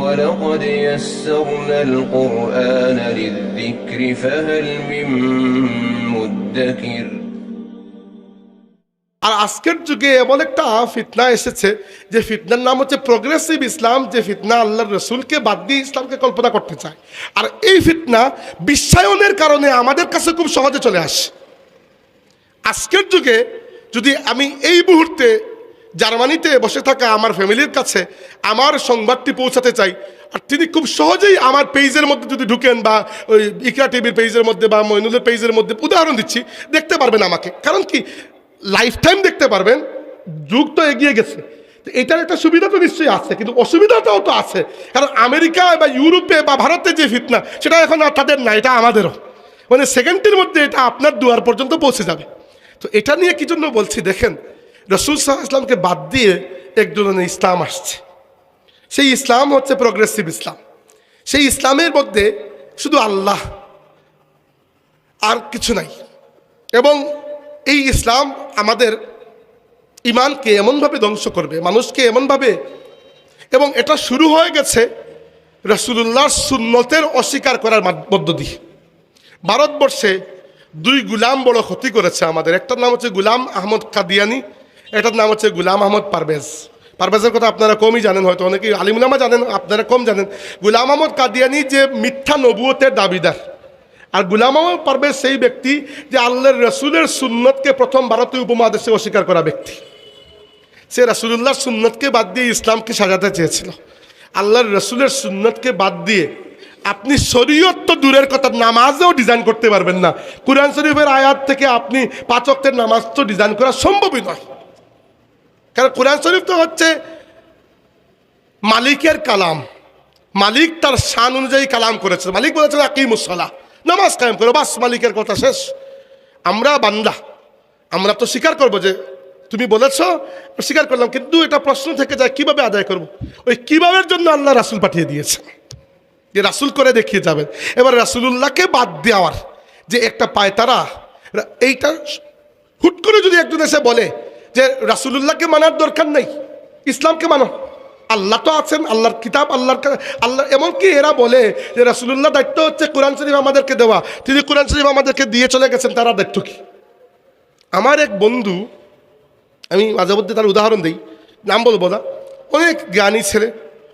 ولقد يسرنا القرآن للذكر فهل من مدكر আর আজকের যুগে এমন একটা ফিতনা এসেছে যে ফিতনার নাম হচ্ছে প্রোগ্রেসিভ ইসলাম যে ফিতনা আল্লাহর রসুলকে বাদ দিয়ে ইসলামকে কল্পনা করতে চায় আর এই ফিতনা বিশ্বায়নের কারণে আমাদের কাছে খুব সহজে চলে আসে আজকের যুগে যদি আমি এই মুহূর্তে জার্মানিতে বসে থাকা আমার ফ্যামিলির কাছে আমার সংবাদটি পৌঁছাতে চাই। আর তিনি খুব সহজেই আমার পেজের মধ্যে যদি ঢুকেন বা ওই ইকরা টিভির পেজের মধ্যে বা মইনুলের পেজের মধ্যে উদাহরণ দিচ্ছি, দেখতে পারবেন আমাকে। কারণ কি? লাইফ টাইম দেখতে পারবেন, যুগ তো এগিয়ে গেছে। এটার একটা সুবিধা তো নিশ্চয়ই আছে, কিন্তু অসুবিধাটাও তো আছে। কারণ আমেরিকা বা ইউরোপে বা ভারতে যে ফিতনা, সেটা এখন আর তাদের না, এটা আমাদেরও। মানে সেকেন্ডের মধ্যে এটা আপনার দুয়ার পর্যন্ত পৌঁছে যাবে। তো এটা নিয়ে কি জন্য বলছি, দেখেন রসুল সাহা ইসলামকে বাদ দিয়ে এক ধরনের ইসলাম আসছে। সেই ইসলাম হচ্ছে প্রগ্রেসিভ ইসলাম। সেই ইসলামের মধ্যে শুধু আল্লাহ আর কিছু নাই। এবং এই ইসলাম আমাদের ইমানকে এমনভাবে ধ্বংস করবে, মানুষকে এমনভাবে এবং এটা শুরু হয়ে গেছে রসুল্লাহর সুন্নতের অস্বীকার করার মাধ- মধ্য দিয়ে। ভারতবর্ষে দুই গুলাম বড় ক্ষতি করেছে আমাদের। একটার নাম হচ্ছে গুলাম আহমদ কাদিয়ানি একটার নাম হচ্ছে গুলাম আহমদ পারভেজ। পারভেজের কথা আপনারা কমই জানেন হয়তো অনেকেই আলিমুলামা জানেন, আপনারা কম জানেন। গুলাম আহমদ কাদিয়ানি যে মিথ্যা নবুয়তের দাবিদার। আর গুলাম আহমদ পারভেজ সেই ব্যক্তি যে আল্লাহর রসুলের সুন্নতকে প্রথম ভারতীয় উপমহাদেশে অস্বীকার করা ব্যক্তি। সে রাসুলুল্লাহর সুন্নতকে বাদ দিয়ে ইসলামকে সাজাতে চেয়েছিল। আল্লাহর রসুলের সুন্নতকে বাদ দিয়ে আপনি শরীয়ত তো দূরের কথা, নামাজেও ডিজাইন করতে পারবেন না। কুরআন শরীফের আয়াত থেকে আপনি পাচকদের নামাজ তো ডিজাইন করা সম্ভবই নয়। কারণ কোরআন শরীফ তো হচ্ছে মালিকের কালাম। মালিক তার শান অনুযায়ী কালাম করেছে। মালিক বলেছে আকিমুসলা নামাজ কায়েম করো, বাস, মালিকের কথা শেষ। আমরা বান্দা। আমরা তো স্বীকার করব যে তুমি বলেছ স্বীকার করলাম, কিন্তু এটা প্রশ্ন থেকে যায়, কীভাবে আদায় করব? ওই কিভাবের জন্য আল্লাহ রাসুল পাঠিয়ে দিয়েছে? যে রাসুল করে দেখিয়ে যাবেন। এবার রাসুলুল্লাহকে বাদ দেওয়ার যে একটা পায় তারা এইটা হুট করে যদি একজন এসে বলে যে রাসুলুল্লাহকে মানার দরকার নেই, ইসলামকে মানো। আল্লাহ তো আছেন, আল্লাহর কিতাব, আল্লাহর আল্লাহ এমনকি এরা বলে যে রাসুলুল্লাহ দায়িত্ব হচ্ছে কোরআন শরীফ আমাদেরকে দেওয়া। তিনি কোরআন শরীফ আমাদেরকে দিয়ে চলে গেছেন, তারা দায়িত্ব কি? আমার এক বন্ধু, আমি মাঝে মধ্যে তার উদাহরণ দিই, নাম বলব না, অনেক জ্ঞানী ছেলে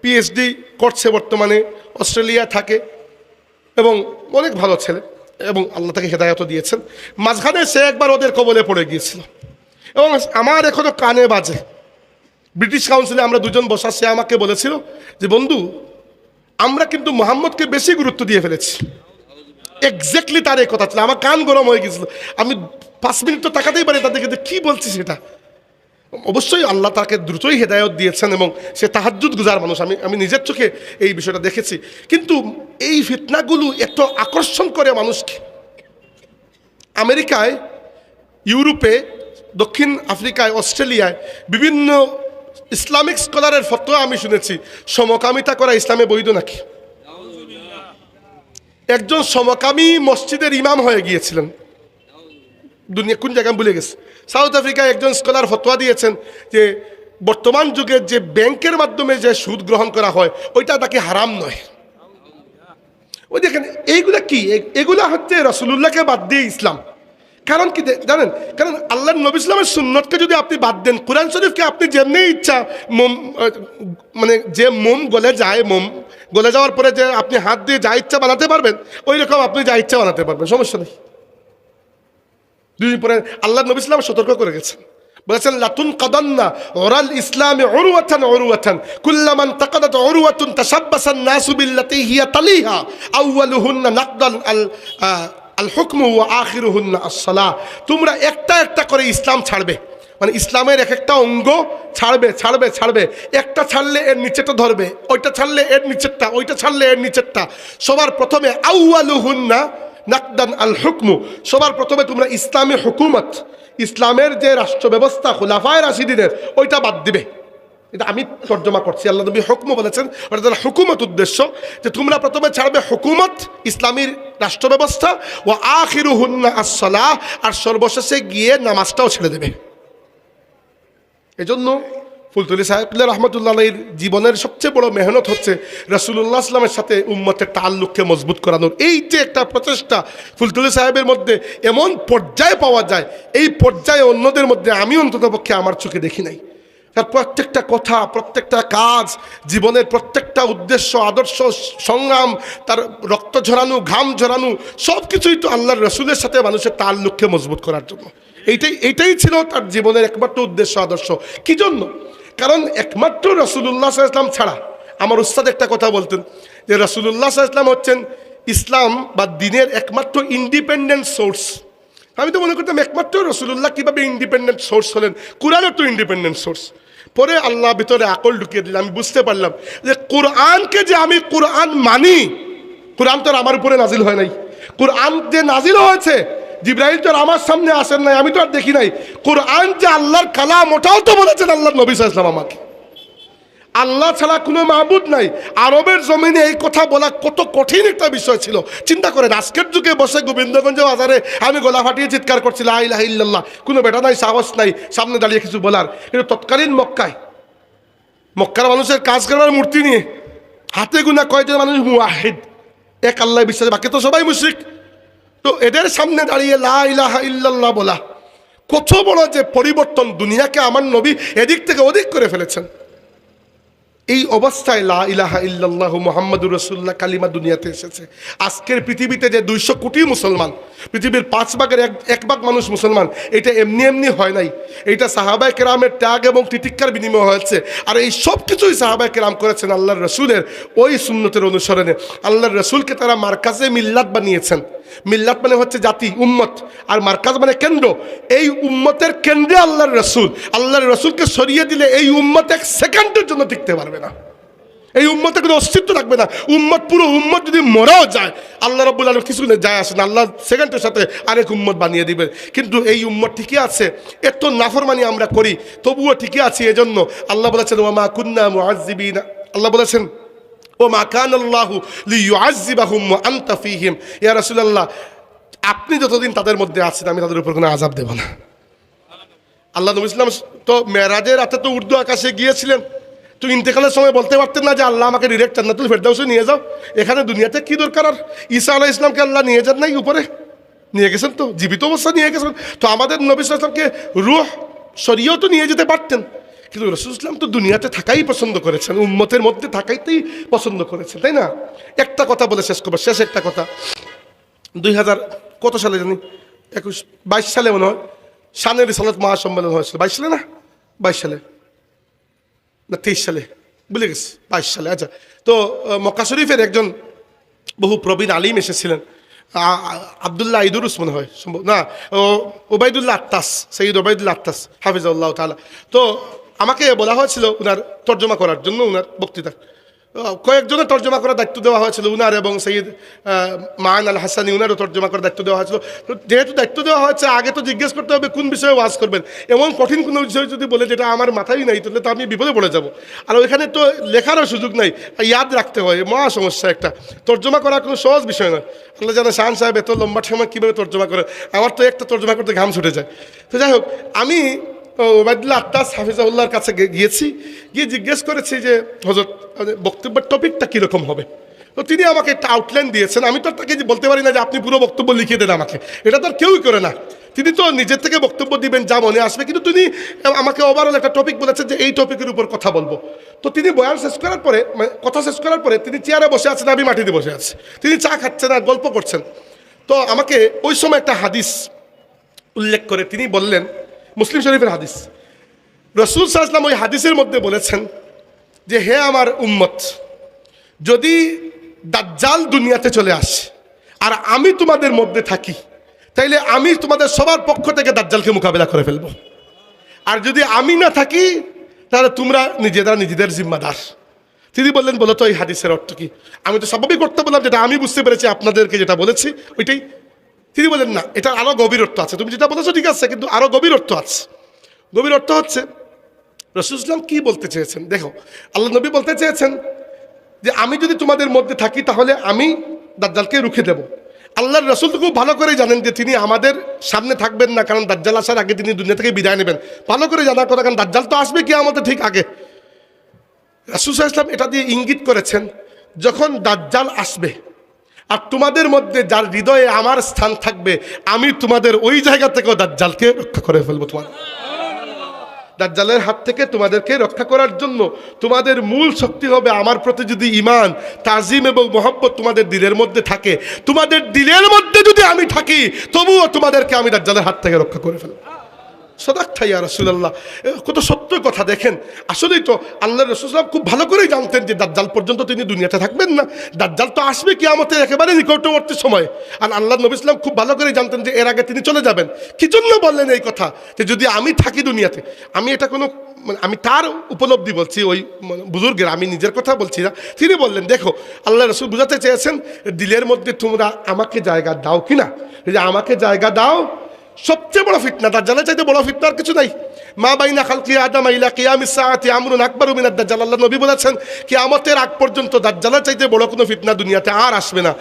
পিএইচডি করছে বর্তমানে অস্ট্রেলিয়া থাকে, এবং অনেক ভালো ছেলে, এবং আল্লাহ তাকে হেদায়ত দিয়েছেন। মাঝখানে সে একবার ওদের কবলে পড়ে গিয়েছিল। এবং আমার এখনও কানে বাজে। ব্রিটিশ কাউন্সিলে আমরা দুজন বসা সে আমাকে বলেছিল যে, বন্ধু, আমরা কিন্তু মোহাম্মদকে বেশি গুরুত্ব দিয়ে ফেলেছি। এক্স্যাক্টলি তার এই কথা ছিল। আমার কান গরম হয়ে গেছিল। আমি পাঁচ মিনিট তো তাকাতেই পারি তাদেরকে যে কী বলছি সেটা। অবশ্যই আল্লাহ তাকে দ্রুতই হেদায়ত দিয়েছেন এবং সে তাহাজ্জুদ গুজার মানুষ। আমি আমি নিজের চোখে এই বিষয়টা দেখেছি। কিন্তু এই ফিতনাগুলো এত আকর্ষণ করে মানুষকে। আমেরিকায়, ইউরোপে দক্ষিণ আফ্রিকায়, অস্ট্রেলিয়ায় বিভিন্ন ইসলামিক স্কলারের ফতোয়া আমি শুনেছি। সমকামিতা করা ইসলামে বৈধ নাকি? একজন সমকামী মসজিদের ইমাম হয়ে গিয়েছিলেন। দুনিয়া কোন জায়গায় ভুলে গেছে। সাউথ আফ্রিকায় একজন স্কলার ফতোয়া দিয়েছেন যে, বর্তমান যুগে যে ব্যাংকের মাধ্যমে যে সুদ গ্রহণ করা হয়, ওইটা তাকে হারাম নয়। ওই দেখেন, এইগুলা কি? এগুলা হচ্ছে রসুলুল্লাহকে বাদ দিয়ে ইসলাম। কারণ কি জানেন, কারণ আল্লাহ নবী ইসলামের সুন্নতকে যদি আপনি বাদ দেন, কোরআন শরীফকে আপনি যেমনি ইচ্ছা মোম মানে যে মোম গলে যায়, মোম গলে যাওয়ার পরে যে আপনি হাত দিয়ে যা ইচ্ছা বানাতে পারবেন ওই রকম আপনি যা ইচ্ছা বানাতে পারবেন, সমস্যা নেই। দুদিন পরে আল্লাহ নবী ইসলাম সতর্ক করে গেছেন। বলেছেন, লাতুন কাদান্না ওরাল ইসলামে অরুয়াথান অরুয়াথান কুল্লামান তাকাদাত অরুয়াতুন তাসাব্বাসান নাসু বিল্লাতি হিয়া তালিহা আউয়ালুহুন্না নাকদান আল আল হুকমু ওয়া আখিরুহুন্না আস-সালাহ। তোমরা একটা একটা করে ইসলাম ছাড়বে। মানে ইসলামের এক একটা অঙ্গ ছাড়বে ছাড়বে ছাড়বে। একটা ছাড়লে এর নিচেটা ধরবে, ওইটা ছাড়লে এর নিচেরটা, ওইটা ছাড়লে এর নিচেরটা। সবার প্রথমে আউয়ালুহুন্না নাকদান আল হুকমু। সবার প্রথমে তোমরা ইসলামী হুকুমত, ইসলামের যে রাষ্ট্র ব্যবস্থা খোলাফায় রাশিদিনের, ওইটা বাদ দিবে। এটা আমি তর্জমা করছি। আল্লাহ নবী হুকমু বলেছেন তার হুকুমত উদ্দেশ্য, যে তোমরা প্রথমে ছাড়বে হুকুমত, ইসলামীর রাষ্ট্র ব্যবস্থা ও আখিরু হুন্না আসলাহ আর সর্বশেষে গিয়ে নামাজটাও ছেড়ে দেবে। এজন্য ফুলতুলি সাহেবুল্লাহ রহমতুল্লাহ আলাইর জীবনের সবচেয়ে বড় মেহনত হচ্ছে রসুল্লাহ আসলামের সাথে উম্মতের তাল্লুককে মজবুত করানোর। এই যে একটা প্রচেষ্টা ফুলতুলি সাহেবের মধ্যে এমন পর্যায়ে পাওয়া যায়, এই পর্যায়ে অন্যদের মধ্যে আমি অন্তত পক্ষে আমার চোখে দেখি নাই। তার প্রত্যেকটা কথা, প্রত্যেকটা কাজ, জীবনের প্রত্যেকটা উদ্দেশ্য, আদর্শ, সংগ্রাম, তার রক্ত ঝরানো, ঘাম ঝরানো সব কিছুই তো আল্লাহর রসুলের সাথে মানুষের তার লক্ষ্যে মজবুত করার জন্য। এইটাই এইটাই ছিল তার জীবনের একমাত্র উদ্দেশ্য, আদর্শ। কি জন্য? কারণ একমাত্র রসুল্লাহ ইসলাম ছাড়া, আমার উস্তাদ একটা কথা বলতেন যে রসুল্লাহ ইসলাম হচ্ছেন ইসলাম বা দিনের একমাত্র ইন্ডিপেন্ডেন্ট সোর্স আমি তো মনে করতাম একমাত্র রসুল্লাহ কীভাবে ইন্ডিপেন্ডেন্ট সোর্স হলেন? কোরআনও তো ইন্ডিপেন্ডেন্ট সোর্স পরে আল্লাহ ভিতরে আকল ঢুকিয়ে দিলে, আমি বুঝতে পারলাম যে কোরআনকে যে আমি কোরআন মানি, কোরআন তো আমার উপরে নাজিল হয় নাই। কোরআন যে নাজিল হয়েছে জিব্রাহিল তো আমার সামনে আসেন নাই, আমি তো আর দেখি নাই। কোরআন যে আল্লাহর কালাম, ওটাও তো বলেছেন আল্লাহ নবী সাল্লাম আমাকে। আল্লাহ ছাড়া কোনো মাহবুদ নাই। আরবের জমিনে এই কথা বলা কত কঠিন একটা বিষয় ছিল। চিন্তা করেন, আজকের যুগে বসে গোবিন্দগঞ্জ বাজারে আমি গলা ফাটিয়ে চিৎকার করছি, লা ইলাহা ইল্লাল্লাহ কোনো বেটা নাই, সাহস নাই, সামনে দাঁড়িয়ে কিছু বলার। কিন্তু তৎকালীন মক্কায়, মক্কার মানুষের কাজ করার মূর্তি নিয়ে হাতে গুনা কয়জন মানুষ? মুয়াহিদ। এক আল্লাহ বিশ্বাস, বাকি তো সবাই মুশরিক। তো এদের সামনে দাঁড়িয়ে লা ইলাহা ইল্লাল্লাহ বলা কত বড় যে পরিবর্তন দুনিয়াকে আমার নবী এদিক থেকে ওদিক করে ফেলেছেন। এই অবস্থায় লা ইলাহা ইল্লাল্লাহু মুহাম্মাদুর রাসূলুল্লাহ কালিমা দুনিয়াতে এসেছে। আজকের পৃথিবীতে যে দুইশো কোটি মুসলমান, পৃথিবীর পাঁচ ভাগের এক এক ভাগ মানুষ মুসলমান, এটা এমনি এমনি হয় নাই। এটা সাহাবায় কেরামের ত্যাগ এবং তিতিক্ষার বিনিময় হয়েছে। আর এই সব কিছুই সাহাবায় কেরাম করেছেন আল্লাহর রসুলের ওই সুন্নতের অনুসরণে। আল্লাহর রসুলকে তারা মার্কাজে মিল্লাত বানিয়েছেন। মিল্লাত মানে হচ্ছে জাতি, উম্মত। আর মার্কাজ মানে কেন্দ্র। এই উম্মতের কেন্দ্রে আল্লাহর রসুল। আল্লাহর রসুলকে সরিয়ে দিলে এই উম্মত এক সেকেন্ডের জন্য টিকতে পারবে না। এই উম্মতে কোনো অস্তিত্ব রাখবে না। উম্মত, পুরো উম্মত যদি মরাও যায়, আল্লাহ রব্বুল আলম কিছু যায় আসে না। আল্লাহ সেকেন্ডের সাথে আরেক উম্মত বানিয়ে দিবেন কিন্তু এই উম্মত ঠিকই আছে। এত নাফরমানি আমরা করি। তবুও ঠিকই আছে। এজন্য আল্লাহ বলেছেন ওমা কুন্না মুআজ্জিবিনা। আল্লাহ বলেছেন ও মা কান আল্লাহু লিউআজ্জিবাহুম ওয়া আনতা ফীহিম। ইয়া রাসূলুল্লাহ, আপনি যতদিন তাদের মধ্যে আছেন, আমি তাদের উপর কোনো আযাব দেব না। আল্লাহ নবী ইসলাম তো মেরাজের রাতে তো উর্দু আকাশে গিয়েছিলেন। তো ইন্তেকালের সময় বলতে পারতেন না যে, আল্লাহ আমাকে ডিরেক্ট জান্নাতুল ফেরদাউসে নিয়ে যাও। এখানে দুনিয়াতে কি দরকার? আর ঈসা আলাহ ইসলামকে আল্লাহ নিয়ে যান নাই উপরে। নিয়ে গেছেন তো, জীবিত অবস্থা নিয়ে গেছেন। তো আমাদের নবী ইসলামকে রুহ সরিয়েও তো নিয়ে যেতে পারতেন। কিন্তু রসুল ইসলাম তো দুনিয়াতে থাকাই পছন্দ করেছেন, উম্মতের মধ্যে থাকাইতেই পছন্দ করেছেন, তাই না? একটা কথা বলে শেষ করব, শেষ একটা কথা। দুই হাজার কত সালে জানি? একুশ, বাইশ সালে মনে হয় সানের সালাত মহাসম্মেলন হয়েছিল। বাইশ সালে না? বাইশ সালে। না, তেইশ সালে। ভুলে গেছি, বাইশ সালে আচ্ছা। তো মক্কা শরীফের একজন বহু প্রবীণ আলিম এসেছিলেন আবদুল্লাহ ইদুরুস মনে হয়, সম্ভব না ওবায়দুল্লাহ আত্তাস সঈদ ওবায়দুল্লাহ আত্তাস হাফিজাল্লাহ তালা তো আমাকে বলা হয়েছিল উনার তর্জমা করার জন্য, উনার বক্তৃতা। কয়েকজনের তর্জমা করার দায়িত্ব দেওয়া হয়েছিল, উনার এবং সঈদ মান আল হাসানি, উনারও তর্জমা করার দায়িত্ব দেওয়া হয়েছিল। তো যেহেতু দায়িত্ব দেওয়া হয়েছে, আগে তো জিজ্ঞেস করতে হবে কোন বিষয়ে ওয়াজ করবেন। এমন কঠিন কোনো বিষয় যদি বলে যেটা আমার মাথায় নাই, তাহলে তো আমি বিপদে পড়ে যাব। আর ওইখানে তো লেখারও সুযোগ নাই ইয়াদ রাখতে হয় মহা সমস্যা একটা। তর্জমা করা কোনো সহজ বিষয় নয়। আল্লাহ জানে শাহান সাহেব এত লম্বা সময় কীভাবে তর্জমা করে, আমার তো একটা তর্জমা করতে ঘাম ছুটে যায়। তো যাই হোক, আমি ওবায়দুল্লাহ আত্তাস হাফিজাউল্লাহর কাছে গিয়েছি, গিয়ে জিজ্ঞেস করেছি যে হজরত মানে বক্তব্যের টপিকটা কীরকম হবে? তো তিনি আমাকে একটা আউটলাইন দিয়েছেন। আমি তো তাকে বলতে পারি না যে আপনি পুরো বক্তব্য লিখে দেন আমাকে। এটা তো আর কেউই করে না। তিনি তো নিজের থেকে বক্তব্য দিবেন, যা মনে আসবে। কিন্তু তিনি আমাকে ওভারঅল একটা টপিক বলেছেন যে, এই টপিকের উপর কথা বলব। তো তিনি বয়ান শেষ করার পরে মানে কথা শেষ করার পরে তিনি চেয়ারে বসে আছেন, আমি মাটিতে বসে আছি। তিনি চা খাচ্ছেন আর গল্প করছেন। তো আমাকে ওই সময় একটা হাদিস উল্লেখ করে তিনি বললেন মুসলিম শরীফের হাদিস। রসুল সাহসলাম ওই হাদিসের মধ্যে বলেছেন যে, হে আমার উম্মত, যদি দাজ্জাল দুনিয়াতে চলে আসে, আর আমি তোমাদের মধ্যে থাকি, তাইলে আমি তোমাদের সবার পক্ষ থেকে দাজ্জালকে মোকাবেলা করে ফেলব। আর যদি আমি না থাকি, তাহলে তোমরা নিজেরা নিজেদের জিম্মাদার। তিনি বললেন, বলো তো, এই হাদিসের অর্থ কি? আমি তো স্বাভাবিক করতে বললাম যেটা আমি বুঝতে পেরেছি, আপনাদেরকে যেটা বলেছি, ওইটাই। তিনি বলেন, না, এটা আরও গভীর অর্থ আছে। তুমি যেটা বলেছ ঠিক আছে, কিন্তু আরও গভীর অর্থ আছে। গভীর অর্থ হচ্ছে, রসুল ইসলাম কি বলতে চেয়েছেন? দেখো, আল্লাহ নবী বলতে চেয়েছেন যে, আমি যদি তোমাদের মধ্যে থাকি, তাহলে আমি দাজ্জালকে রুখে দেব। আল্লাহর রসুল তো খুব ভালো করে জানেন যে, তিনি আমাদের সামনে থাকবেন না, কারণ দাজ্জাল আসার আগে তিনি দুনিয়া থেকে বিদায় নেবেন। ভালো করে জানার কথা, কারণ দাজ্জাল তো আসবে কি আমাদের ঠিক আগে। রাসুল ইসলাম এটা দিয়ে ইঙ্গিত করেছেন, যখন দাজ্জাল আসবে আর তোমাদের মধ্যে যার হৃদয়ে আমার স্থান থাকবে, আমি তোমাদের ওই জায়গা থেকেও দাজ্জালকে রক্ষা করে ফেলব তোমার। দাজ্জালের হাত থেকে তোমাদেরকে রক্ষা করার জন্য তোমাদের মূল শক্তি হবে আমার প্রতি যদি ইমান তাজিম এবং মোহাম্মত তোমাদের দিলের মধ্যে থাকে। তোমাদের দিলের মধ্যে যদি আমি থাকি, তবুও তোমাদেরকে আমি দাজ্জালের হাত থেকে রক্ষা করে ফেলব। সদাক থাইয়া রসুল্লাহ কত সত্য কথা দেখেন। আসলেই তো আল্লাহ রসুলাম খুব ভালো করেই জানতেন যে দাজ্জাল পর্যন্ত তিনি দুনিয়াতে থাকবেন না। দাজ্জাল তো আসবে কি আমাদের একেবারে নিকটবর্তী সময়। আর আল্লাহ নবী ইসলাম খুব ভালো করেই জানতেন যে এর আগে তিনি চলে যাবেন। কি জন্য বললেন এই কথা? যে যদি আমি থাকি দুনিয়াতে, আমি এটা কোনো মানে আমি তার উপলব্ধি বলছি, ওই মানে বুজুর্গের, আমি নিজের কথা বলছি না। তিনি বললেন, দেখো আল্লাহ রসুল বুঝাতে চেয়েছেন, দিলের মধ্যে তোমরা আমাকে জায়গা দাও কি না যে আমাকে জায়গা দাও সবচেয়ে বড় ফিটনা তার জানা চাইতে বড় ফিটনা আর কিছু নাই। মা বাইনা খালকি আদম ইলা কিয়ামিস সাআতি আমরুন আকবারু মিনাদ দাজ্জাল। আল্লাহ নবী বলেছেন, কিয়ামতের আগ পর্যন্ত দাজ্জালের চাইতে বড় কোনো ফিতনা দুনিয়াতে আর আসবে না।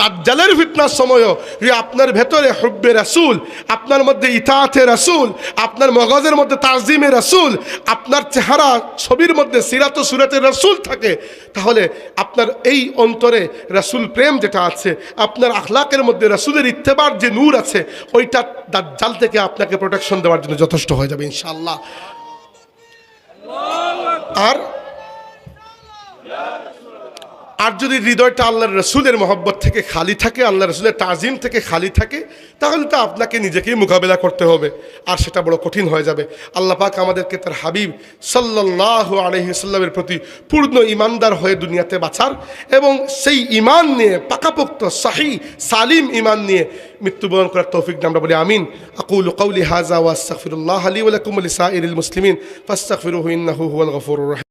দাজ্জালের ফিতনার সময়ও যে আপনার ভেতরে হুব্বে রাসূল, আপনার মধ্যে ইতাআতে রাসূল, আপনার মগজের মধ্যে তাজিমে রাসূল, আপনার চেহারা ছবির মধ্যে সিরাত ও সুরাতের রাসূল থাকে, তাহলে আপনার এই অন্তরে রাসূল প্রেম যেটা আছে, আপনার আখলাকের মধ্যে রাসূলের ইত্তেবার যে নূর আছে, ওইটা দাজ্জাল থেকে আপনাকে প্রোটেকশন দেওয়ার জন্য যথেষ্ট হয়ে যাবে ইনশাআল্লাহ। আর আর যদি হৃদয়টা আল্লাহর রসুলের মহব্বত থেকে খালি থাকে আল্লাহ রসুলের তাজিম থেকে খালি থাকে, তাহলে তো আপনাকে নিজেকেই মোকাবেলা করতে হবে আর সেটা বড় কঠিন হয়ে যাবে। আল্লাহ পাক আমাদেরকে তার হাবিব সাল্লাহ আলহিসাল্লামের প্রতি পূর্ণ ইমানদার হয়ে দুনিয়াতে বাঁচার এবং সেই ইমান নিয়ে পাকাপোক্ত শাহি সালিম ইমান নিয়ে মৃত্যুবরণ করার তৌফিক আমরা বলি আমিন। আকুল কৌলি হাজা ওয়াস্তাগফিরুল্লাহ আলী ওয়ালাকুম মুসলিমিন। ইন্নাহু হুয়াল গফুরুর রহিম।